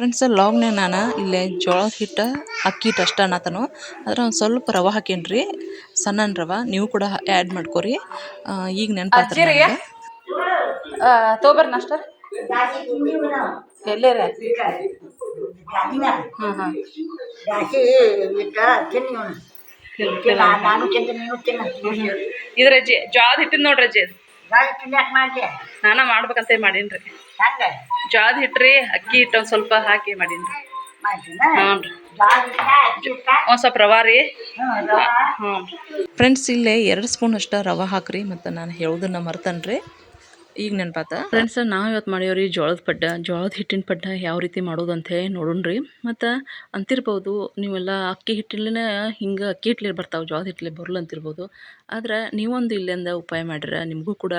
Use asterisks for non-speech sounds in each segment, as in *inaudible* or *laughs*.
Friends ಲಾಗ್ನ್ಯಾಗ ನಾನು ಇಲ್ಲೇ ಜೋಳ ಹಿಟ್ಟು ಅಕ್ಕಿ ಹಿಟ್ಟು ಅಷ್ಟು ಅನ್ನತಾನು. ಅದ್ರ ಒಂದು ಸ್ವಲ್ಪ ರವೆ ಹಾಕೇನ್ರಿ ಸಣ್ಣ ರವೆ ನೀವು ಕೂಡ ಆ್ಯಡ್ ಮಾಡ್ಕೊರಿ. ಈಗ ನೆನಪಾತ್ರಿ ನಾಷ್ಟ. ಎಲ್ಲೇ ರೀ ಹಾಂ ಹಾಂ ಇದ್ರ ಜೋಳದ ಹಿಟ್ಟಿನ ನೋಡ್ರಿ ಅಜ್ಜಿ. ಜಾಸ್ತಿ ತಿನ್ನಕ್ಕೆ ಮಾಡ್ದೆ ನಾನ ಮಾಡ್ಬೇಕಂತ ಮಾಡೀನ್ರಿ. ಹಂಗೆ? ಜೋಳದ ಹಿಟ್ರಿ ಅಕ್ಕಿ ಹಿಟ್ಟು ಒಂದ್ ಸ್ವಲ್ಪ ಹಾಕಿ ಮಾಡೀನ್ರಿ. ಒಂದು ಸ್ವಲ್ಪ ರವಾ ರೀ. ಹ್ಞೂ ಫ್ರೆಂಡ್ಸ್ ಇಲ್ಲೇ ಎರಡು ಸ್ಪೂನ್ ಅಷ್ಟ ರವಾ ಹಾಕ್ರಿ ಮತ್ತು ನಾನು ಹೇಳೋದನ್ನ ಮರ್ತನ್ರಿ. ಈಗ ನೆನಪಾತ? ಫ್ರೆಂಡ್ಸ್ ನಾವು ಇವತ್ತು ಮಾಡೀವ್ರಿ ಜೋಳದ ಪಡ್ಡ. ಜೋಳದ ಹಿಟ್ಟಿನ ಪಡ್ಡ ಯಾವ ರೀತಿ ಮಾಡೋದು ಅಂತ ಹೇಳಿ ನೋಡೋಣ್ರಿ ಮತ್ತು ಅಂತಿರ್ಬೋದು, ನೀವೆಲ್ಲ ಅಕ್ಕಿ ಹಿಟ್ಟಿನೇ ಹಿಂಗೆ ಅಕ್ಕಿ ಹಿಟ್ಲಿ ಬರ್ತಾವೆ, ಜೋಳದ ಹಿಟ್ಲಿ ಬರಲ್ಲ ಅಂತಿರ್ಬೋದು. ಆದ್ರೆ ನೀವೊಂದು ಇಲ್ಲಿಂದ ಉಪಾಯ ಮಾಡಿರ ನಿಮಗೂ ಕೂಡ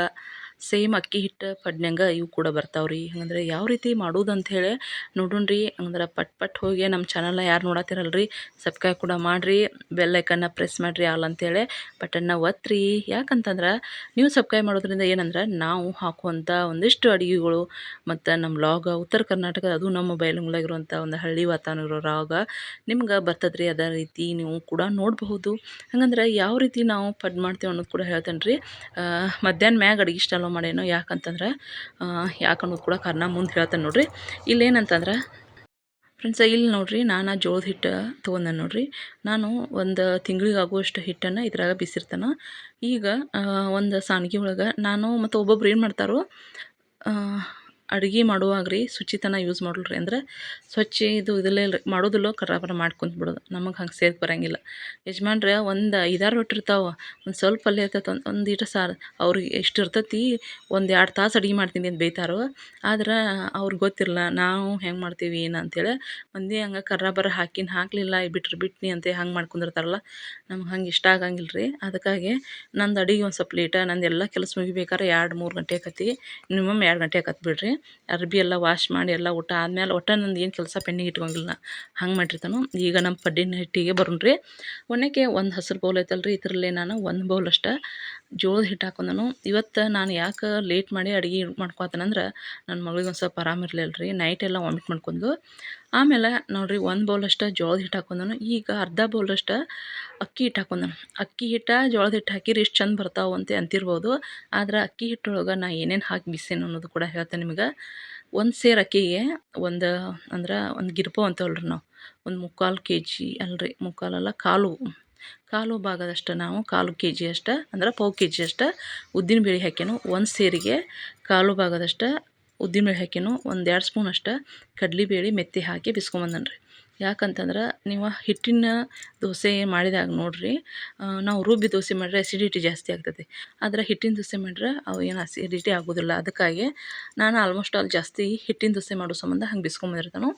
ಸೇಮ್ ಅಕ್ಕಿ ಹಿಟ್ಟು, ಪಡ್ನ್ಯಾಗ ಇವು ಕೂಡ ಬರ್ತಾವ್ರಿ. ಹಂಗಂದ್ರೆ ಯಾವ ರೀತಿ ಮಾಡೋದು ಅಂಥೇಳಿ ನೋಡೋಣ ರೀ ಹಂಗಂದ್ರೆ ಪಟ್ ಪಟ್ ಹೋಗಿ ನಮ್ಮ ಚಾನಲ್ನ ಯಾರು ನೋಡತ್ತಿರಲ್ರಿ ಸಬ್ಸ್ಕ್ರೈಬ್ ಕೂಡ ಮಾಡಿರಿ. ಬೆಲ್ ಐಕನ್ನ ಪ್ರೆಸ್ ಮಾಡಿರಿ ಆಲ್ ಅಂಥೇಳಿ ಬಟನ್ನ ಒತ್ತಿರಿ ಯಾಕಂತಂದ್ರೆ ನೀವು ಸಬ್ಸ್ಕ್ರೈಬ್ ಮಾಡೋದ್ರಿಂದ ಏನಂದ್ರೆ ನಾವು ಹಾಕುವಂಥ ಒಂದಿಷ್ಟು ಅಡುಗೆಗಳು ಮತ್ತು ನಮ್ಮ ಲಾಗ ಉತ್ತರ ಕರ್ನಾಟಕ ಅದು ನಮ್ಮ ಬಯಲುಗಳಾಗಿರುವಂಥ ಒಂದು ಹಳ್ಳಿ ವಾತಾವರಣ ಇರೋ ರಾಗ ನಿಮ್ಗೆ ಬರ್ತದ್ರಿ. ಅದೇ ರೀತಿ ನೀವು ಕೂಡ ನೋಡಬಹುದು. ಹಂಗಂದ್ರೆ ಯಾವ ರೀತಿ ನಾವು ಪಡ್ ಮಾಡ್ತೀವಿ ಅನ್ನೋದು ಕೂಡ ಹೇಳ್ತೇನೆ ರೀ ಮಧ್ಯಾಹ್ನ ಮ್ಯಾಗ ಅಡುಗೆ ಸ್ಟಾಲ್ ಮಾಡೇನೋ ಯಾಕಂತಂದ್ರೆ ಯಾಕೆ ಅನ್ನೋದು ಕೂಡ ಕಾರಣ ಮುಂದೆ ಹೇಳ್ತಾನೆ ನೋಡ್ರಿ. ಇಲ್ಲೇನಂತಂದ್ರೆ ಫ್ರೆಂಡ್ಸ್ ಇಲ್ಲಿ ನೋಡ್ರಿ, ನಾನು ಜೋಳದ ಹಿಟ್ಟು ತೊಗೊಂಡೆ ನೋಡ್ರಿ. ನಾನು ಒಂದು ತಿಂಗಳಿಗಾಗುವಷ್ಟು ಹಿಟ್ಟನ್ನು ಇದ್ರಾಗ ಬಿಸಿರ್ತಾನೆ. ಈಗ ಒಂದು ಸಾನ್ಗಿ ಒಳಗೆ ನಾನು ಮತ್ತು ಒಬ್ಬೊಬ್ರು ಏನು ಮಾಡ್ತಾರೋ ಅಡುಗೆ ಮಾಡುವಾಗ ರೀ ಶುಚಿತನ ಯೂಸ್ ಮಾಡಲ್ರಿ ಅಂದ್ರೆ ಸ್ವಚ್ಛ ಇದು ಇದಲ್ಲೇ ಮಾಡೋದಿಲ್ಲ ಕರಾಬರ ಮಾಡ್ಕೊಂತ ಬಿಡೋದು. ನಮಗೆ ಹಂಗೆ ಸೇರ್ಕೆ ಬರಂಗಿಲ್ಲ. ಯಜಮಾನ್ರೆ ಒಂದು ಐದಾರು ರೊಟ್ಟಿ ಇರ್ತಾವೆ, ಒಂದು ಸ್ವಲ್ಪ ಪಲ್ಯ ಇರ್ತೈತೆ, ಒಂದು ಒಂದು ಈಟ ಸಾರು ಅವ್ರಿಗೆ ಎಷ್ಟು ಇರ್ತೈತಿ, ಒಂದು ಎರಡು ತಾಸು ಅಡುಗೆ ಮಾಡ್ತೀನಿ ಅಂತ ಬೈತಾರೋ. ಆದ್ರೆ ಅವ್ರಿಗೆ ಗೊತ್ತಿರಲ್ಲ ನಾವು ಹೆಂಗೆ ಮಾಡ್ತೀವಿ, ಏನು ಅಂತೇಳಿ ಒಂದೇ ಹಂಗೆ ಕರ್ರಾಬರ ಹಾಕಿನ, ಹಾಕಲಿಲ್ಲ ಬಿಟ್ರೆ ಬಿಟ್ನಿ ಅಂತ ಹಂಗೆ ಮಾಡ್ಕೊಂಡಿರ್ತಾರಲ್ಲ, ನಮ್ಗೆ ಹಂಗೆ ಇಷ್ಟ ಆಗಂಗಿಲ್ಲ ರೀ. ಅದಕ್ಕಾಗಿ ನಂದು ಅಡುಗೆ ಒಂದು ಸ್ವಲ್ಪ ಲೇಟ ನಂದು ಎಲ್ಲ ಕೆಲಸ ಮುಗಿಬೇಕಾದ್ರೆ ಎರಡು ಮೂರು ಗಂಟೆ ಆಕತಿ ಮಿನಿಮಮ್ ಎರಡು ಗಂಟೆ ಆಕತ್ ಬಿಡ್ರಿ ಅರ್ಬಿ ಎಲ್ಲ ವಾಶ್ ಮಾಡಿ ಎಲ್ಲ ಊಟ ಆದ್ಮೇಲೆ ಒಟ್ಟು ನಂದು ಏನು ಕೆಲಸ ಪೆಂಡಿಂಗ್ ಇಟ್ಕೊಂಗಿಲ್ಲ ಹಂಗೆ ಮಾಡಿರ್ತಾನು. ಈಗ ನಮ್ಮ ಪಡ್ಡಿನ ಹಿಟ್ಟಿಗೆ ಬರೋಣ್ರಿ. ಒಣಕ್ಕೆ ಒಂದು ಹಸಿರು ಬೌಲ್ ಐತಲ್ಲ ರೀ ಇದರಲ್ಲೇ ನಾನು ಒಂದು ಬೌಲ್ ಅಷ್ಟೇ ಜೋಳದ ಹಿಟ್ಟು ಹಾಕೊಂಡನು. ಇವತ್ತು ನಾನು ಯಾಕೆ ಲೇಟ್ ಮಾಡಿ ಅಡುಗೆ ಮಾಡ್ಕೊತನಂದ್ರೆ ನನ್ನ ಮಗಳಿಗೆ ಒಂದು ಸ್ವಲ್ಪ ಆರಾಮಿರಲಿಲ್ಲ ರೀ ನೈಟ್ ಎಲ್ಲ ವಾಮಿಟ್ ಮಾಡ್ಕೊಂಡು ಆಮೇಲೆ ನೋಡಿರಿ ಒಂದು ಬೌಲಷ್ಟು ಜೋಳದ ಹಿಟ್ಟು ಹಾಕೊಂಡನು. ಈಗ ಅರ್ಧ ಬೌಲಷ್ಟು ಅಕ್ಕಿ ಹಿಟ್ಟು ಹಾಕೊಂಡನು. ಅಕ್ಕಿ ಹಿಟ್ಟು, ಜೋಳದ ಹಿಟ್ಟು ಹಾಕಿರಿ ಇಷ್ಟು ಚಂದ ಬರ್ತಾವೆ ಅಂತ ಅಂತಿರ್ಬೋದು. ಆದ್ರೆ ಅಕ್ಕಿ ಹಿಟ್ಟೊಳಗೆ ನಾ ಏನೇನು ಹಾಕಿ ಬಿಸೇನು ಅನ್ನೋದು ಕೂಡ ಹೇಳ್ತೇನೆ ನಿಮಗೆ. ಒಂದು ಸೇರು ಅಕ್ಕಿಗೆ ಒಂದು ಅಂದ್ರೆ ಒಂದು ಗಿರ್ಪೋ ಅಂತೇವಲ್ರಿ ನಾವು. ಒಂದು ಮುಕ್ಕಾಲು ಕೆ ಜಿ ಅಲ್ರಿ ಮುಕ್ಕಾಲಲ್ಲ ಕಾಲು. ಕಾಲು ಭಾಗದಷ್ಟು ನಾವು ಕಾಲು ಕೆ ಜಿ ಅಷ್ಟು ಅಂದ್ರೆ ಪಾವು ಕೆ ಜಿ ಅಷ್ಟು ಉದ್ದಿನಬೇಳೆ ಹಾಕ್ಯನು. ಒಂದು ಸೇರಿಗೆ ಕಾಲು ಭಾಗದಷ್ಟು ಉದ್ದಿನಬೇಳೆ ಹಾಕಿನೂ ಒಂದು ಎರಡು ಸ್ಪೂನ್ ಅಷ್ಟು ಕಡ್ಲೆಬೇಳೆ ಮೆತ್ತಿ ಹಾಕಿ ಬಿಸ್ಕೊಂಬಂದನು ರೀ ಯಾಕಂತಂದ್ರೆ ನೀವು ಹಿಟ್ಟಿನ ದೋಸೆ ಮಾಡಿದಾಗ ನೋಡಿರಿ ನಾವು ರುಬ್ಬಿ ದೋಸೆ ಮಾಡಿದ್ರೆ ಎಸಿಡಿಟಿ ಜಾಸ್ತಿ ಆಗ್ತದೆ. ಆದ್ರೆ ಹಿಟ್ಟಿನ ದೋಸೆ ಮಾಡಿದ್ರೆ ಅವು ಏನು ಅಸಿಡಿಟಿ ಆಗೋದಿಲ್ಲ. ಅದಕ್ಕಾಗಿ ನಾನು ಆಲ್ಮೋಸ್ಟ್ ಆಲ್ ಜಾಸ್ತಿ ಹಿಟ್ಟಿನ ದೋಸೆ ಮಾಡೋ ಸಂಬಂಧ ಹಂಗೆ ಬಿಸ್ಕೊಂಬಂದಿರ್ತಾನು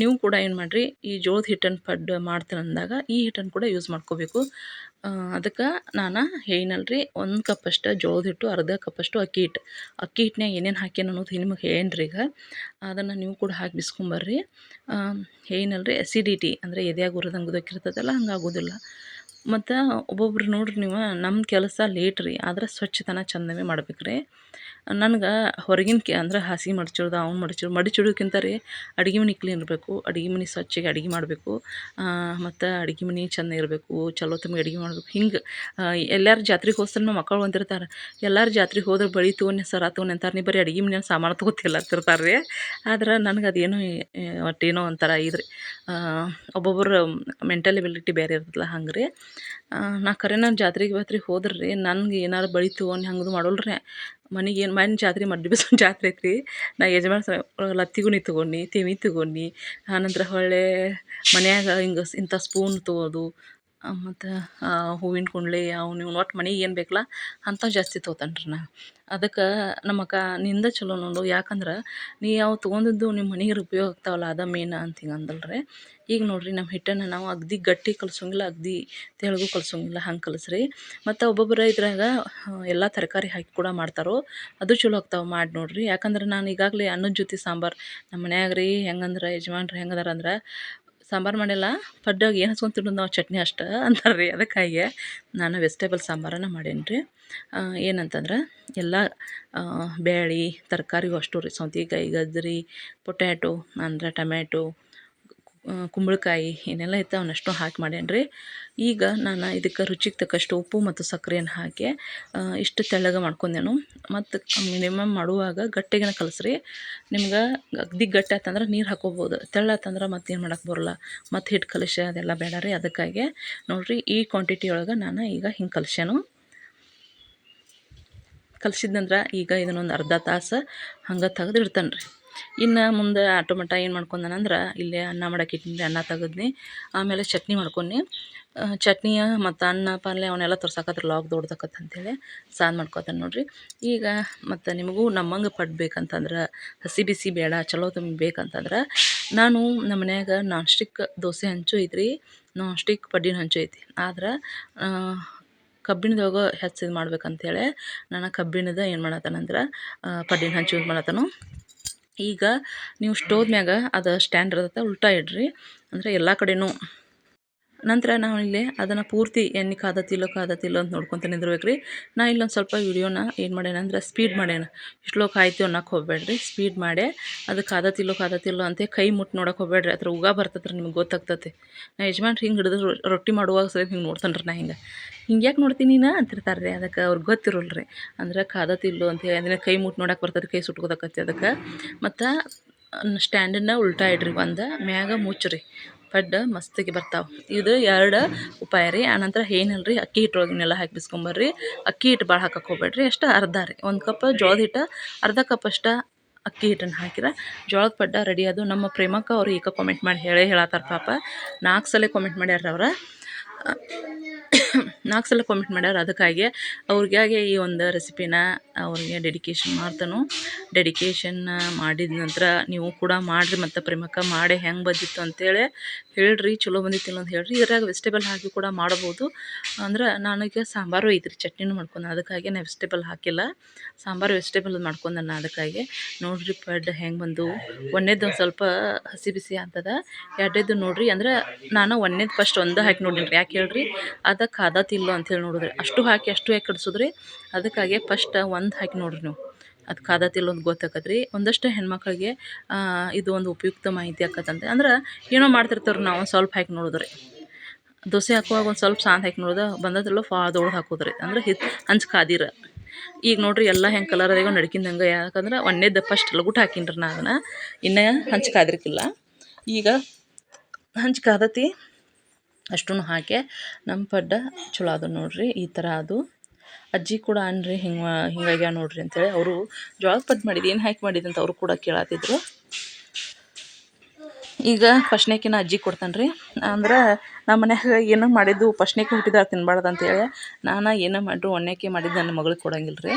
ನೀವು ಕೂಡ ಏನು ಮಾಡಿರಿ, ಈ ಜೋಳದ ಹಿಟ್ಟನ್ನು ಪಡ್ಡು ಮಾಡ್ತೀನಿ ಅಂದಾಗ ಈ ಹಿಟ್ಟನ್ನು ಕೂಡ ಯೂಸ್ ಮಾಡ್ಕೋಬೇಕು. ಅದಕ್ಕೆ ನಾನು ಹೇಳಿನಲ್ರಿ, ಒಂದು ಕಪ್ಪಷ್ಟು ಜೋಳದ ಹಿಟ್ಟು, ಅರ್ಧ ಕಪ್ಪಷ್ಟು ಅಕ್ಕಿ ಹಿಟ್ಟು. ಅಕ್ಕಿ ಹಿಟ್ಟನ್ಯಾಗ ಏನೇನು ಹಾಕ್ಯಾನ ಅನ್ನೋದು ನಿಮಗೆ ಹೇಳೇನ್ರಿ ಈಗ. ಅದನ್ನು ನೀವು ಕೂಡ ಹಾಕಿ ಬಿಸ್ಕೊಂಬರ್ರಿ. ಹೇಳಿನಲ್ರಿ ಅಸಿಡಿಟಿ ಅಂದರೆ ಎದೆಯಾಗ ಉರಿದಂಗೆ ಉದಕ್ಕಿರ್ತದಲ್ಲ ಹಂಗೆ ಆಗೋದಿಲ್ಲ ಮತ್ತು ಒಬ್ಬೊಬ್ರು ನೋಡ್ರಿ ನೀವು ನಮ್ಮ ಕೆಲಸ ಲೇಟ್ ರೀ, ಆದ್ರೆ ಸ್ವಚ್ಛತನ ಚಂದವೇ ಮಾಡ್ಬೇಕು ರೀ ನನಗೆ ಹೊರಗಿನ ಕೆ, ಅಂದ್ರೆ ಹಾಸಿಗೆ ಮಡಚಿಡ್ದು ಅವ್ನು ಮಡ್ಚೋದು ಮಡಿಚಿಡೋಕ್ಕಿಂತ ರೀ ಅಡುಗೆ ಮನೆ ಕ್ಲೀನ್ ಇರಬೇಕು, ಅಡುಗೆ ಮನೆ ಸ್ವಚ್ಛಗೆ ಅಡುಗೆ ಮಾಡಬೇಕು ಮತ್ತು ಅಡುಗೆ ಮನೆ ಚೆಂದ ಇರಬೇಕು ಚಲೋ ತಮಗೆ ಅಡುಗೆ ಮಾಡಬೇಕು. ಹಿಂಗೆ ಎಲ್ಲರೂ ಜಾತ್ರೆಗೆ ಹೋದ್ರೆ ಮಕ್ಕಳು ಅಂತಿರ್ತಾರೆ ಎಲ್ಲರೂ ಜಾತ್ರೆಗೆ ಹೋದ್ರೆ ಬಳಿ ತೊಗೊಂಡು ಸರ ತೊಗೊಂಡು ಅಂತಾರೆ, ನೀ ಬರೀ ಅಡುಗೆ ಮನೆ ಸಾಮಾನು ತೊಗೋತಿಲ್ಲ ಅಂತಿರ್ತಾರೆ ರೀ. ಆದ್ರೆ ನನಗೆ ಅದೇನೋ ಒಟ್ಟೇನೋ ಒಂಥರ ಇದ್ರಿ ಒಬ್ಬೊಬ್ಬರು ಮೆಂಟಲ್ ಎಬಿಲಿಟಿ ಬೇರೆ ಇರ್ತದಲ್ಲ ಹಂಗೆ ರೀ ನಾ ಕರೆನ ಜಾತ್ರೆಗೆ ಬತ್ರಿ ಹೋದ್ರೆ ರೀ ನನಗೆ ಏನಾರು ಬಳಿತು ತೊಗೊಂಡು ಹಂಗದು ಮಾಡೋಲ್ಲ ರೀ ಮನೆಗೆ ಏನು, ಮನೆ ಜಾತ್ರೆ ಮಡ್ಡಿ ಬೀಸೋ *laughs* ಜಾತ್ರೆ ಐತ್ರಿ. ನಾ ಯಜಮಾನ್ ಸ ಲತ್ತಿಗುಣಿ ತೊಗೊಂಡು ತೆವಿ ತೊಗೊಂಡು, ಆನಂತರ ಹೊಳ್ಳೇ ಮನ್ಯಾಗ ಹಿಂಗೆ ಇಂಥ ಸ್ಪೂನ್ ತೊಗೋದು ಮತ್ತು ಹೂವಿನ ಕುಂಡ್ಲಿ, ಅವು ನೀವು ಒಟ್ಟು ಮನೆಗೆ ಏನು ಬೇಕಲ್ಲ ಅಂಥವು ಜಾಸ್ತಿ ತೊಗೊತಾನೆ ರೀ ನಾ. ಅದಕ್ಕೆ ನಮ್ಮಕ್ಕ ನಿಂದ ಚಲೋ ನೋಡು, ಯಾಕಂದ್ರೆ ನೀ ಯಾವ ತೊಗೊಂಡಿದ್ದು ನಿಮ್ಮ ಮನೆಗೆ ಉಪಯೋಗ ಆಗ್ತಾವಲ್ಲ, ಅದ ಮೇನ ಅಂತ ಹಿಂಗೆ ಅಂದಳು ರೀ ಈಗ ನೋಡಿರಿ ನಮ್ಮ ಹಿಟ್ಟನ್ನು ನಾವು ಅಗ್ದಿ ಗಟ್ಟಿ ಕಲಸೋಂಗಿಲ್ಲ, ಅಗ್ದಿ ತೆಳಗು ಕಲಸೋಂಗಿಲ್ಲ, ಹಂಗೆ ಕಲಸ್ರಿ. ಮತ್ತು ಒಬ್ಬೊಬ್ಬರ ಇದ್ರಾಗ ಎಲ್ಲ ತರಕಾರಿ ಹಾಕಿ ಕೂಡ ಮಾಡ್ತಾರೋ, ಅದು ಚಲೋ ಆಗ್ತಾವೆ ಮಾಡಿ ನೋಡಿರಿ. ಯಾಕಂದ್ರೆ ನಾನು ಈಗಾಗಲೇ ಅನ್ನದ ಜೊತೆ ಸಾಂಬಾರು ನಮ್ಮ ಮನ್ಯಾಗ ರೀ ಹೆಂಗಂದ್ರೆ, ಯಜಮಾನ್ರು ಹೆಂಗದಾರ ಅಂದ್ರೆ ಸಾಂಬಾರು ಮಾಡಿಲ್ಲ. ಪಡ್ಡಾಗ ಏನು ಹಚ್ಕೊಂಡು ತಿನ್ನೋದು ನಾವು ಚಟ್ನಿ ಅಷ್ಟು ಅಂತಾರೆ ರೀ ಅದಕ್ಕಾಗಿ. ನಾನು ವೆಜಿಟೇಬಲ್ ಸಾಂಬಾರನ್ನು ಮಾಡೇನಿ ರೀ ಏನಂತಂದ್ರೆ ಎಲ್ಲ ಬೇಳೆ ತರಕಾರಿಗೂ ಅಷ್ಟು ರೀ ಸೌತೆಕಾಯಿ, ಗಜ್ಜರಿ, ಪೊಟ್ಯಾಟೊ, ಅಂದರೆ ಟೊಮ್ಯಾಟೊ ಕುಂಬಳಕಾಯಿ ಏನೆಲ್ಲ ಇತ್ತು ಅವನ್ನಷ್ಟು ಹಾಕಿ ಮಾಡೇನಿ ಈಗ ನಾನು ಇದಕ್ಕೆ ರುಚಿಗೆ ತಕ್ಕಷ್ಟು ಉಪ್ಪು ಮತ್ತು ಸಕ್ಕರೆಯನ್ನು ಹಾಕಿ ಇಷ್ಟು ತೆಳ್ಳಗೆ ಮಾಡ್ಕೊಂಡೇನು. ಮತ್ತು ಮಿನಿಮಮ್ ಮಾಡುವಾಗ ಗಟ್ಟಿಗೆನ ಕಲಸ್ರಿ. ನಿಮ್ಗೆ ಅಗ್ದಿ ಗಟ್ಟಿ ಆತಂದ್ರೆ ನೀರು ಹಾಕೋಬೋದು. ತೆಳ್ಳ ಮತ್ತು ಏನು ಮಾಡೋಕ್ಕೆ ಬರೋಲ್ಲ. ಮತ್ತು ಹಿಟ್ಟು ಕಲಸಿ ಅದೆಲ್ಲ ಬೇಡ ರೀ ಅದಕ್ಕಾಗಿ. ನೋಡಿರಿ ಈ ಕ್ವಾಂಟಿಟಿ ಒಳಗೆ ನಾನು ಈಗ ಹಿಂಗೆ ಕಲಸ್ಯಾನು. ಕಲಸಿದ್ನಂದ್ರೆ ಈಗ ಇದನ್ನೊಂದು ಅರ್ಧ ತಾಸು ಹಂಗೆ ತೆಗೆದು ಇಡ್ತಾನೆ ರೀ ಇನ್ನು ಮುಂದೆ ಆಟೋಮೆಟ ಏನು ಮಾಡ್ಕೊಂಡನಂದ್ರೆ ಇಲ್ಲೇ ಅನ್ನ ಮಾಡಕ್ಕೆ ಇಟ್ಟಿನಿ, ಅನ್ನ ತೆಗೆದ್ನಿ, ಆಮೇಲೆ ಚಟ್ನಿ ಮಾಡ್ಕೊಂಡಿ ಚಟ್ನಿಯ ಮತ್ತು ಅನ್ನ ಪಲ್ಯ ಅವನ್ನೆಲ್ಲ ತೋರ್ಸಕತ್ರ ಲಾಗ್ ದೊಡ್ದಕತ್ತಂತೇಳಿ ಸಾರು ಮಾಡ್ಕೊತಾನೆ ನೋಡಿರಿ. ಈಗ ಮತ್ತು ನಿಮಗೂ ನಮ್ಮಂಗೆ ಪಡ್ ಬೇಕಂತಂದ್ರೆ, ಹಸಿ ಬಿಸಿ ಬೇಡ, ಚಲೋ ತುಂಬ ಬೇಕಂತಂದ್ರೆ, ನಾನು ನಮ್ಮ ಮನ್ಯಾಗ ನಾನ್ ಸ್ಟಿಕ್ ದೋಸೆ ಹಂಚು ಐತ್ರಿ ನಾನ್ ಸ್ಟಿಕ್ ಪಡ್ಡಿನ ಹಂಚು ಐತಿ. ಆದ್ರೆ ಕಬ್ಬಿಣದಾಗ ಹೆಚ್ಚು ಇದು ಮಾಡ್ಬೇಕಂತೇಳಿ ನಾನು ಕಬ್ಬಿಣದ ಏನು ಮಾಡತ್ತಾನಂದ್ರೆ ಪಡ್ಡಿನ ಹಂಚು ಯೂಸ್ ಮಾಡತ್ತನು ಈಗ ನೀವು ಸ್ಟೋವ್ ಮ್ಯಾಗ ಅದು ಸ್ಟ್ಯಾಂಡ್ ಇರ್ತೈತೆ ಉಲ್ಟಾ ಇಡ್ರಿ. ಅಂದರೆ ಎಲ್ಲ ಕಡೆನೂ ನಂತರ ನಾವು ಇಲ್ಲಿ ಅದನ್ನು ಪೂರ್ತಿ ಎಣ್ಣೆ ಕಾದತಿಲ್ಲೋ ಕಾದತಿಲ್ಲೋ ಅಂತ ನೋಡ್ಕೊತ ನಿಂದಿರ್ಬೇಕು ರೀ ನಾ ಇಲ್ಲೊಂದು ಸ್ವಲ್ಪ ವಿಡಿಯೋನ ಏನು ಮಾಡ್ಯಾನ ಅಂದ್ರೆ ಸ್ಪೀಡ್ ಮಾಡ್ಯಾನ. ಲೋಕ ಕಾಯ್ತು ಅನ್ನೋಕೆ ಹೋಗ್ಬೇಡ್ರಿ ಸ್ಪೀಡ್ ಮಾಡಿ ಅದು ಕಾದತಿಲ್ಲೋ ಕಾದತಿಲ್ಲೋ ಅಂತ ಕೈ ಮುಟ್ಟು ನೋಡೋಕೆ ಹೋಗ್ಬೇಡ್ರಿ, ಅದ್ರ ಉಗ ಬರ್ತತ್ರಿ ನಿಮ್ಗೆ ಗೊತ್ತಾಗ್ತತಿ. ನಾ ಯಜಮಾನ್ರಿ ಹಿಂಗೆ ಹಿಡಿದು ರೊಟ್ಟಿ ಮಾಡುವಾಗ ಸರಿ ಹಿಂಗೆ ನೋಡ್ತಾನ್ರಿ ನಾ ಹಿಂಗೆ. ಹಿಂಗೆ ಯಾಕೆ ನೋಡ್ತೀನಿ ನಾ ಅಂತಿರ್ತಾರೆ ರೀ ಅದಕ್ಕೆ ಅವ್ರಿಗೆ ಗೊತ್ತಿರಲ್ಲ ರೀ ಅಂದ್ರೆ ಕಾದತಿಲ್ಲೋ ಅಂತ ಹೇಳಿ ಕೈ ಮುಟ್ಟು ನೋಡಕ್ಕೆ ಬರ್ತದೆ ಕೈ ಸುಟ್ಕೋದಕ್ಕತ್ತಿ ಅದಕ್ಕೆ. ಮತ್ತು ಸ್ಟ್ಯಾಂಡನ್ನ ಉಲ್ಟಾ ಇಡ್ರಿ ಒಂದು, ಮ್ಯಾಗ ಮುಚ್ಚ್ರಿ. ಪಡ್ಡ ಮಸ್ತಿಗೆ ಬರ್ತಾವೆ. ಇದು ಎರಡು ಉಪಾಯ ರೀ. ಆನಂತರ ಏನಿಲ್ಲ ರೀ ಅಕ್ಕಿ ಹಿಟ್ಟು ಒಳಗಿನೆಲ್ಲ ಹಾಕಿ ಬಿಸ್ಕೊಂಬರ್ರಿ. ಅಕ್ಕಿ ಹಿಟ್ಟು ಭಾಳ ಹಾಕಕ್ಕೆ ಹೋಗ್ಬೇಡ್ರಿ. ಅಷ್ಟು ಅರ್ಧ ರೀ. ಒಂದು ಕಪ್ ಜೋಳದ ಹಿಟ್ಟು, ಅರ್ಧ ಕಪ್ ಅಷ್ಟು ಅಕ್ಕಿ ಹಿಟ್ಟನ್ನು ಹಾಕಿರ. ಜೋಳದ ಪಡ್ಡ ರೆಡಿ ಅದು ನಮ್ಮ ಪ್ರೇಮಕ್ಕ ಅವ್ರು ಈಗ ಕಾಮೆಂಟ್ ಮಾಡಿ ಹೇಳೇ ಹೇಳತ್ತಾರ ಪಾಪ. ನಾಲ್ಕು ಸಲ ಕಾಮೆಂಟ್ ಮಾಡ್ಯಾರ ಅವ್ರು. ನಾಲ್ಕು ಸಲ ಕಾಮೆಂಟ್ ಮಾಡ್ಯಾರ. ಅದಕ್ಕಾಗಿ ಅವ್ರಿಗಾಗಿ ಈ ಒಂದು ರೆಸಿಪಿನ ಅವ್ರಿಗೆ ಡೆಡಿಕೇಶನ್ ಮಾಡ್ತಾನು. ಡೆಡಿಕೇಶನ್ ಮಾಡಿದ ನಂತರ ನೀವು ಕೂಡ ಮಾಡಿರಿ ಮತ್ತು ಪ್ರೇಮಕ್ಕ ಮಾಡಿ ಹೆಂಗೆ ಬಂದಿತ್ತು ಅಂತೇಳಿ ಹೇಳ್ರಿ. ಚಲೋ ಬಂದಿತ್ತು ಅಂತ ಹೇಳ್ರಿ. ಇದ್ರಾಗ ವೆಜಿಟೇಬಲ್ ಹಾಕಿ ಕೂಡ ಮಾಡ್ಬೋದು. ಅಂದ್ರೆ ನನಗೆ ಸಾಂಬಾರು ಐತ್ರಿ. ಚಟ್ನಿನೂ ಮಾಡ್ಕೊಂಡು ಅದಕ್ಕಾಗಿ ನಾನು ವೆಜಿಟೇಬಲ್ ಹಾಕಿಲ್ಲ. ಸಾಂಬಾರು ವೆಜಿಟೇಬಲ್ ಮಾಡ್ಕೊಂಡು ನಾನು ಅದಕ್ಕಾಗಿ. ನೋಡ್ರಿ ಪಡ್ ಹೆಂಗೆ ಬಂದು. ಒಂದೇದು ಒಂದು ಸ್ವಲ್ಪ ಹಸಿ ಬಿಸಿ ಆಗ್ತದ. ಎರಡೇದು ನೋಡ್ರಿ ಅಂದ್ರೆ ನಾನು ಒಂದೇದು ಫಸ್ಟ್ ಒಂದು ಹಾಕಿ ನೋಡಿನಿ ಯಾಕೆ ಹೇಳ್ರಿ? ಅದಕ್ಕೆ ಕಾದತಿಲ್ಲೋ ಅಂತೇಳಿ ನೋಡಿದ್ರೆ. ಅಷ್ಟು ಹಾಕಿ ಅಷ್ಟು ಯಾಕೆ ಕಡಿಸಿದ್ರಿ ಅದಕ್ಕಾಗಿ ಫಸ್ಟ್ ಒಂದು ಹಾಕಿ ನೋಡ್ರಿ ನೀವು. ಅದು ಕಾದತಿಲ್ಲ ಅಂತ ಗೊತ್ತಾಕತ್ರಿ. ಒಂದಷ್ಟು ಹೆಣ್ಮಕ್ಳಿಗೆ ಇದು ಒಂದು ಉಪಯುಕ್ತ ಮಾಹಿತಿ ಆಕತ್ತಂತೆ. ಅಂದ್ರೆ ಏನೋ ಮಾಡ್ತಿರ್ತಾರೆ ನಾವು ಒಂದು ಸ್ವಲ್ಪ ಹಾಕಿ ನೋಡಿದ್ರಿ. ದೋಸೆ ಹಾಕುವಾಗ ಒಂದು ಸ್ವಲ್ಪ ಸಾಂತ ಹಾಕಿ ನೋಡಿದ ಬಂದದಿಲ್ಲ ಫಾ ದೊಡ್ದು ಹಾಕೋದ್ರಿ. ಅಂದ್ರೆ ಹಿತ್ ಹಂಚ್ ಕಾದಿರ. ಈಗ ನೋಡ್ರಿ ಎಲ್ಲ ಹೆಂಗೆ ಕಲರ್ ಅದೇಗೋ ನಡ್ಕಿಂದಂಗೆ ಯಾಕಂದ್ರೆ ಒಂದೇ ಫಸ್ಟ್ ಲಗುಟ್ ಹಾಕಿನ್ರಿ ನಾನು ಅದನ್ನು. ಇನ್ನೂ ಹಂಚ್ ಕಾದಿರ್ಕಿಲ್ಲ. ಈಗ ಹಂಚ್ ಕಾದತಿ ಅಷ್ಟೂ ಹಾಕಿ ನಮ್ಮ ಪಡ್ಡ ಚಲೋ ಅದು ನೋಡಿರಿ, ಈ ಥರ ಅದು. ಅಜ್ಜಿ ಕೂಡ ಅನ್ರಿ ಹಿಂಗೆ ಹಿಂಗಾಗ್ಯಾವ ನೋಡಿರಿ ಅಂತೇಳಿ. ಅವರು ಜೋಳದ ಪಡ್ಡು ಮಾಡಿದ್ದು ಏನು ಹಾಕಿ ಮಾಡಿದ್ದು ಅಂತ ಅವರು ಕೂಡ ಕೇಳತ್ತಿದ್ರು ಈಗ ಫಸ್ಟ್ನೇಕಿನ ಅಜ್ಜಿ ಕೊಡ್ತಾನೆ ರೀ ಅಂದ್ರೆ ನಮ್ಮ ಮನ್ಯಾಗ ಏನೋ ಮಾಡಿದ್ದು ಫಸ್ಟ್ನೇಕಿ ಹುಟ್ಟಿದಾಗ ತಿನ್ಬಾರ್ದು ಅಂತೇಳಿ. ನಾನು ಏನೋ ಮಾಡ್ರು ಒಣ್ಣೆಕಿ ಮಾಡಿದ್ದು ನನ್ನ ಮಗಳಿಗೆ ಕೊಡಂಗಿಲ್ಲ ರೀ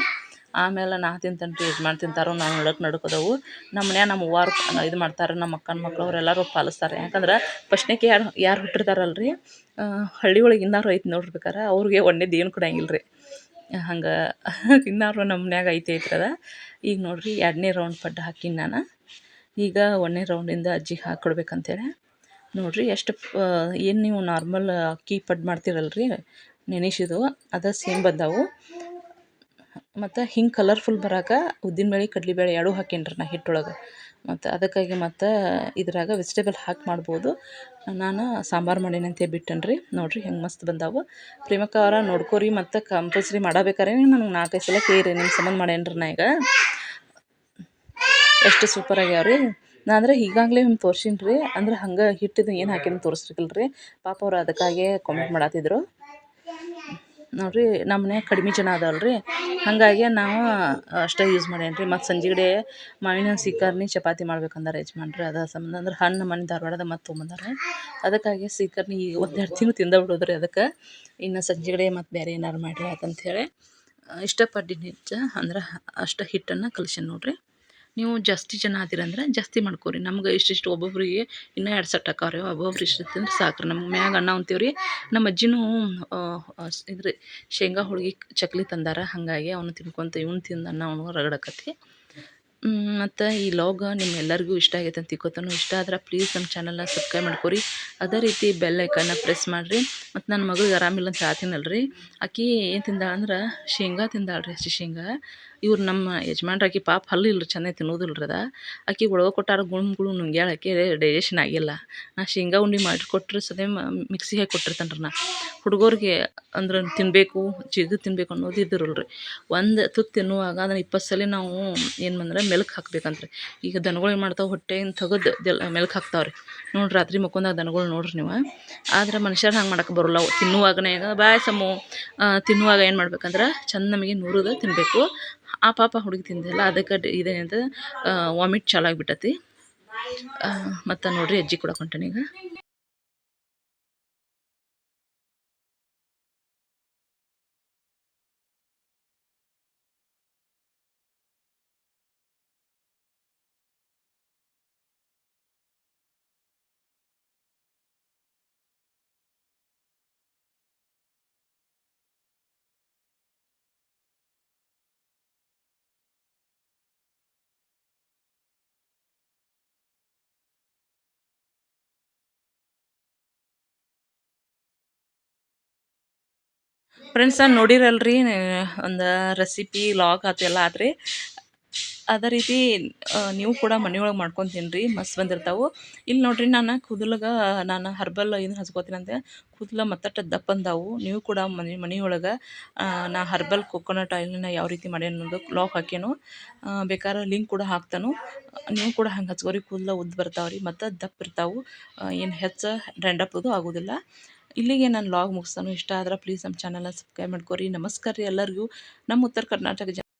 ಆಮೇಲೆ ನಾ ತಿಂತೇನೆ ರೀ ಯಜಮಾನ್ ತಿಂತಾರೋ ನಾನು ನಡಕ್ಕೆ ನಡ್ಕೋದವು. ನಮ್ಮ ಮನ್ಯಾಗ ನಮ್ಮ ಅವ್ವಾರು ಇದು ಮಾಡ್ತಾರೆ ನಮ್ಮ ಅಕ್ಕನ ಮಕ್ಳು ಅವರೆಲ್ಲರೂ ಪಾಲಿಸ್ತಾರೆ. ಯಾಕಂದ್ರೆ ಫಸ್ಟ್ನೇಕಿ ಯಾರು ಯಾರು ಹುಟ್ಟಿರ್ತಾರಲ್ಲ ರೀ ಹಳ್ಳಿ ಒಳಗೆ ಇನ್ನಾರು *laughs* ಐತೆ ನೋಡ್ಬೇಕಾರೆ ಅವ್ರಿಗೆ ಒಣ್ಣೆದು ಏನು ಕೊಡಂಗಿಲ್ಲ ರೀ ಹಂಗೆ ಇನ್ನಾರು ನಮ್ಮ ಮನ್ಯಾಗ ಐತೆ ಐತ್ರದ ಈಗ ನೋಡಿರಿ ಎರಡನೇ ರೌಂಡ್ ಪಡ್ಡು ಹಾಕಿನಿ ನಾನು. ಈಗ ಒಂದನೇ ರೌಂಡಿಂದ ಅಜ್ಜಿ ಹಾಕ್ಕೊಡ್ಬೇಕಂತೇಳಿ ನೋಡಿರಿ ಎಷ್ಟು ಏನು ನೀವು ನಾರ್ಮಲ್ ಅಕ್ಕಿ ಪಡ್ಡು ಮಾಡ್ತೀರಲ್ರಿ? ನೆನೆಸಿದು ಅದ ಸೇಮ್ ಬಂದವು. ಮತ್ತು ಹಿಂಗೆ ಕಲರ್ಫುಲ್ ಬರಾಕ ಉದ್ದಿನಬೇಳೆ ಕಡ್ಲೆಬೇಳೆ ಎರಡೂ ಹಾಕೀನಿ ರೀ ನಾ ಹಿಟ್ಟೊಳಗೆ. ಮತ್ತು ಅದಕ್ಕಾಗಿ ಮತ್ತು ಇದ್ರಾಗ ವೆಜಿಟೇಬಲ್ ಹಾಕಿ ಮಾಡ್ಬೋದು. ನಾನು ಸಾಂಬಾರು ಮಾಡೀನಿ ಅಂತೇಳಿ ಬಿಟ್ಟೇನಿ ರೀ ನೋಡಿರಿ ಹೆಂಗೆ ಮಸ್ತ್ ಬಂದಾವು. ಪ್ರೇಮಕ್ಕ ಅವರ ನೋಡ್ಕೋರಿ ಮತ್ತು ಕಂಪಲ್ಸರಿ ಮಾಡಬೇಕಾರೆ. ನನಗೆ ನಾಲ್ಕೈದು ಸಲ ಕೇಳಿರಿ ನಿಮ್ಮ ಸಂಬಂಧ ಮಾಡೇನಿ ನಾ ಈಗ. ಎಷ್ಟು ಸೂಪರ್ ಆಗ್ಯಾವ ರೀ ನಾ ಅಂದ್ರೆ ಈಗಾಗಲೇ ಹಿಂಗೆ ತೋರ್ಸೀನಿ ರೀ ಅಂದ್ರೆ ಹಂಗೆ ಹಿಟ್ಟಿದ್ದು ಏನು ಹಾಕೀನಿ ತೋರಿಸ್ಲಿಕ್ಕಿಲ್ಲ ರೀ ಪಾಪ ಅವ್ರು ಅದಕ್ಕಾಗೇ ಕಾಮೆಂಟ್ ಮಾಡತ್ತಿದ್ರು ನೋಡಿರಿ ನಮ್ಮ ಮನ್ಯಾಗ ಕಡಿಮೆ ಜನ ಅದಾವಲ್ಲ ರೀ ಹಾಗಾಗಿ ನಾವು ಅಷ್ಟೇ ಯೂಸ್ ಮಾಡೇನಿ ರೀ ಮತ್ತು ಸಂಜೆಗಡೆ ಮಾವಿನ ಹಣ್ಣು ಸೀಕರ್ಣಿ ಚಪಾತಿ ಮಾಡ್ಬೇಕಂದಾರ ಯಜಮಾನ್ರು. ಅದ ಸಂಬಂಧ ಅಂದ್ರೆ ಹಣ್ಣು ಮನೆ ಧಾರವಾಡದ ಮತ್ತು ತೊಗೊಂಬಂದಾರೆ. ಅದಕ್ಕಾಗಿ ಸೀಕರ್ಣಿ ಈಗ ಒಂದು ಎರಡು ತಿಂಗಳು ತಿಂದ ರೀ ಅದಕ್ಕೆ. ಇನ್ನು ಸಂಜೆಗಡೆ ಮತ್ತು ಬೇರೆ ಏನಾರು ಮಾಡಿರಿ ಆತಂಥೇಳಿ ಇಷ್ಟಪಟ್ಟಿದ್ದು ಹೆಚ್ಚು ಅಂದ್ರೆ ಅಷ್ಟು ಹಿಟ್ಟನ್ನು ಕಲ್ಸೇನಿ ನೋಡಿರಿ. ನೀವು ಜಾಸ್ತಿ ಜನ ಆದಿರಂದ್ರೆ ಜಾಸ್ತಿ ಮಾಡ್ಕೊರಿ. ನಮ್ಗೆ ಇಷ್ಟಿಷ್ಟು ಒಬ್ಬೊಬ್ಬರಿಗೆ ಇನ್ನೂ ಎರಡು ಸೆಟ್ ಹಾಕವ್ರಿ. ಒಬ್ಬೊಬ್ರು ಇಷ್ಟು ತಿಂದ್ರೆ ಸಾಕು ರೀ ಮ್ಯಾಗ ಅಣ್ಣ ಅಂತೀವ್ರಿ, ನಮ್ಮ ಅಜ್ಜಿನೂ ಇದ್ರಿ, ಶೇಂಗಾ ಹೋಳ್ಗೆ ಚಕ್ಲಿ ತಂದಾರ. ಹಾಗಾಗಿ ಅವನು ತಿನ್ಕೊಂತ, ಇವ್ನು ತಿಂದ ಅನ್ನ, ಅವನು ರಗಡಕತ್ತಿ. ಮತ್ತು ಈ ಲಾಗ್ ನಿಮ್ಮೆಲ್ಲರಿಗೂ ಇಷ್ಟ ಆಗೈತೆ ಅಂತ ತಿಕ್ಕೋತನೂ ಇಷ್ಟ ಆದ್ರೆ ಪ್ಲೀಸ್ ನಮ್ಮ ಚಾನಲ್ನ ಸಬ್ಸ್ಕ್ರೈಬ್ ಮಾಡ್ಕೊರಿ. ಅದೇ ರೀತಿ ಬೆಲ್ ಐಕನ್ನ ಪ್ರೆಸ್ ಮಾಡಿರಿ. ಮತ್ತು ನನ್ನ ಮಗಳಿಗೆ ಆರಾಮಿಲ್ಲ ಅಂತ ಹೇಳ್ತೀನಲ್ರಿ ಆಕಿ ಏನು ತಿಂದಾಳ ಅಂದ್ರೆ ಶೇಂಗಾ ತಿಂದಾಳ್ರಿ ಅಷ್ಟು ಶೇಂಗಾ. ಇವ್ರು ನಮ್ಮ ಯಜಮಾನ್ರಾಕಿ ಪಾಪ ಹಲ್ಲು ಇಲ್ಲ ಚೆನ್ನಾಗಿ ತಿನ್ನೋದಿಲ್ರಿ ಅದ. ಆಕಿ ಒಳಗೆ ಕೊಟ್ಟಾರ ಗುಳುಂ ಗುಳು ನುಂಗ್ಯಾಳ ಆಕಿ ಡೈಜೆಷನ್ ಆಗಿಲ್ಲ. ನಾ ಶೇಂಗಾ ಉಂಡಿ ಮಾಡಿ ಕೊಟ್ಟರೆ ಸದೇ ಮಿಕ್ಸಿ ಹಾಕಿ ಕೊಟ್ಟಿರ್ತೇನೆ ರೀ ನಾ. ಹುಡುಗರಿಗೆ ಅಂದ್ರೆ ತಿನ್ನಬೇಕು ಜಿಗ್ ತಿನ್ನಬೇಕು ಅನ್ನೋದು ಇದ್ದಿರಲ್ರಿ. ಒಂದು ತುತ್ತು ತಿನ್ನುವಾಗ ಅದನ್ನು ಇಪ್ಪತ್ತು ಸಲ ನಾವು ಏನು ಬಂದ್ರೆ ಮೆಲ್ಕು ಹಾಕ್ಬೇಕಂತ್ರಿ. ಈಗ ದನಗಳು ಏನು ಮಾಡ್ತಾವೆ? ಹೊಟ್ಟೆಯಿಂದ ತೆಗೆದು ಮೆಲ್ಕು ಹಾಕ್ತಾವೆ ರೀ ನೋಡ್ರಿ ರಾತ್ರಿ ಮಕ್ಕೊಂದಾಗ ದನಗಳು ನೋಡ್ರಿ ನೀವು. ಆದ್ರೆ ಮನುಷ್ಯರು ಹಂಗೆ ಮಾಡೋಕೆ ಬರೋಲ್ಲ. ತಿನ್ನುವಾಗನೇ ಬಾಯ್ ಸಮು ತಿನ್ನುವಾಗ ಏನು ಮಾಡ್ಬೇಕಂದ್ರೆ ಚೆಂದ ನಮಗೆ ನೂರದ ತಿನ್ನಬೇಕು ಆ ಪಾಪ ಹುಡುಗಿ ತಿಂದಿಲ್ಲ ಅದಕ್ಕೆ ಇದೇನಂತ ವಾಮಿಟ್ ಚಾಲು ಆಗಿಬಿಟ್ಟತಿ ಮತ್ತು ನೋಡಿರಿ ಅಜ್ಜಿ ಕೂಡ ಹೊಂಟೇನಿ ಫ್ರೆಂಡ್ಸ್ ನಾನು ನೋಡಿರಲ್ರಿ, ಒಂದು ರೆಸಿಪಿ ಲಾಗ್ ಅದೆಲ್ಲ ಆತ್ರಿ ಅದೇ ರೀತಿ ನೀವು ಕೂಡ ಮನೆಯೊಳಗೆ ಮಾಡ್ಕೊಂಡು ತಿನ್ನಿರಿ ಮಸ್ತ್ ಬಂದಿರ್ತಾವೆ. ಇಲ್ಲಿ ನೋಡಿರಿ, ನಾನು ಕೂದಲಿಗೆ, ನಾನು ಹರ್ಬಲ್ ಇದನ್ನ ಹಚ್ಕೋತೀನಂತೆ ಕೂದಲ ಮತ್ತಷ್ಟು ದಪ್ಪ ಅಂದಾವು. ನೀವು ಕೂಡ ಮನೆ, ಮನೆಯೊಳಗೆ ನಾ ಹರ್ಬಲ್ ಕೊಕೊನಟ್ ಆಯಿಲ್ನ ಯಾವ ರೀತಿ ಮಾಡಿ ಅನ್ನೋದು ಲಾಕ್ ಹಾಕ್ಯಾನು. ಬೇಕಾದ್ರೆ ಲಿಂಕ್ ಕೂಡ ಹಾಕ್ತಾನು. ನೀವು ಕೂಡ ಹಂಗೆ ಹಚ್ಕೋರಿ, ಕೂದಲ ಉದ್ದು ಬರ್ತಾವ್ರಿ, ಮತ್ತು ದಪ್ಪ ಇರ್ತಾವೆ. ಏನು ಹೆಚ್ಚು ಡ್ಯಾಂಡಪ್ಪದು ಆಗೋದಿಲ್ಲ. ಇಲ್ಲಿಗೆ ನಾನು ಲಾಗ್ ಮುಗಿಸ್ತಾನು. ಇಷ್ಟ ಆದ್ರೆ ಪ್ಲೀಸ್ ನಮ್ಮ ಚಾನಲ್ನ ಸಬ್ಸ್ಕ್ರೈಬ್ ಮಾಡ್ಕೊರಿ. ನಮಸ್ಕಾರ ರೀ ಎಲ್ಲರಿಗೂ. ನಮ್ಮ ಉತ್ತರ ಕರ್ನಾಟಕ ಜನ